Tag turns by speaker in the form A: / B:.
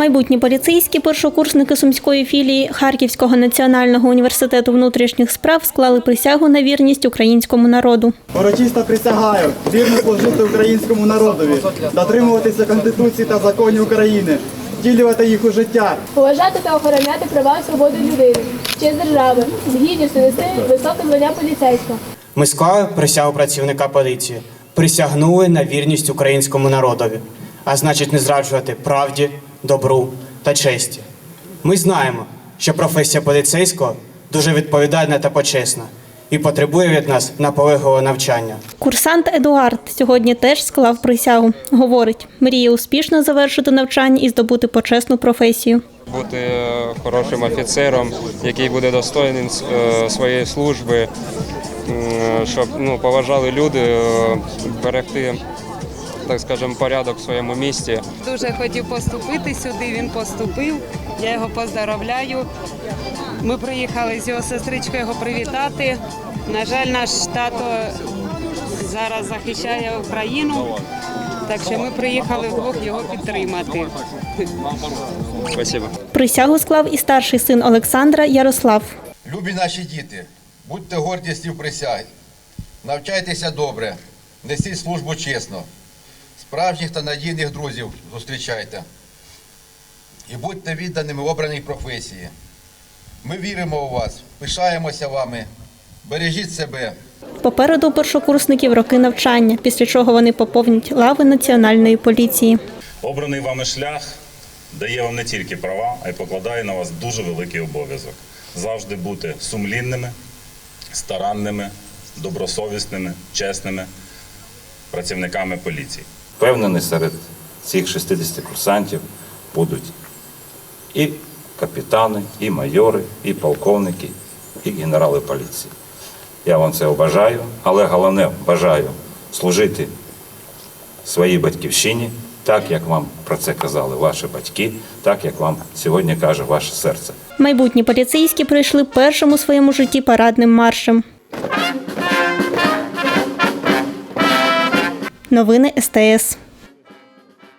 A: Майбутні поліцейські першокурсники сумської філії Харківського національного університету внутрішніх справ склали присягу на вірність українському народу.
B: Урочисто присягаю вірно служити українському народові, дотримуватися Конституції та законів України, втілювати їх у життя,
C: Поважати та охороняти права і свободи людини, честь держави, з гідністю нести високе звання поліцейського.
D: Ми склали присягу працівника поліції, присягнули на вірність українському народові, а значить не зраджувати правді, добру та честі. Ми знаємо, що професія поліцейського дуже відповідальна та почесна і потребує від нас наполегливого навчання.
A: Курсант Едуард сьогодні теж склав присягу. Говорить, мріє успішно завершити навчання і здобути почесну професію.
E: бути е, хорошим офіцером, який буде достойним е, своєї служби, щоб ну, поважали люди, е, берегти, так скажемо, порядок в своєму місті.
F: Дуже хотів поступити сюди, він поступив. Я його поздоровляю. Ми приїхали з його сестричкою його привітати. На жаль, наш тато зараз захищає Україну, так що ми приїхали вдвох його підтримати.
E: Спасибо.
A: Присягу склав і старший син Олександра Ярослав.
G: Любі наші діти, будьте гордістю присяги, навчайтеся добре, несіть службу чесно, справжніх та надійних друзів зустрічайте і будьте відданими обраній професії. Ми віримо у вас, пишаємося вами, бережіть себе.
A: Попереду у першокурсників роки навчання, після чого вони поповнять лави національної поліції.
H: Обраний вами шлях дає вам не тільки права, а й покладає на вас дуже великий обов'язок. Завжди бути сумлінними, старанними, добросовісними, чесними працівниками поліції.
I: Впевнений, серед цих 60 курсантів будуть і капітани, і майори, і полковники, і генерали поліції. Я вам це бажаю, але головне бажаю служити своїй батьківщині, так як вам про це казали ваші батьки, так як вам сьогодні каже ваше серце.
A: Майбутні поліцейські пройшли першим у своєму житті парадним маршем. Новини СТС.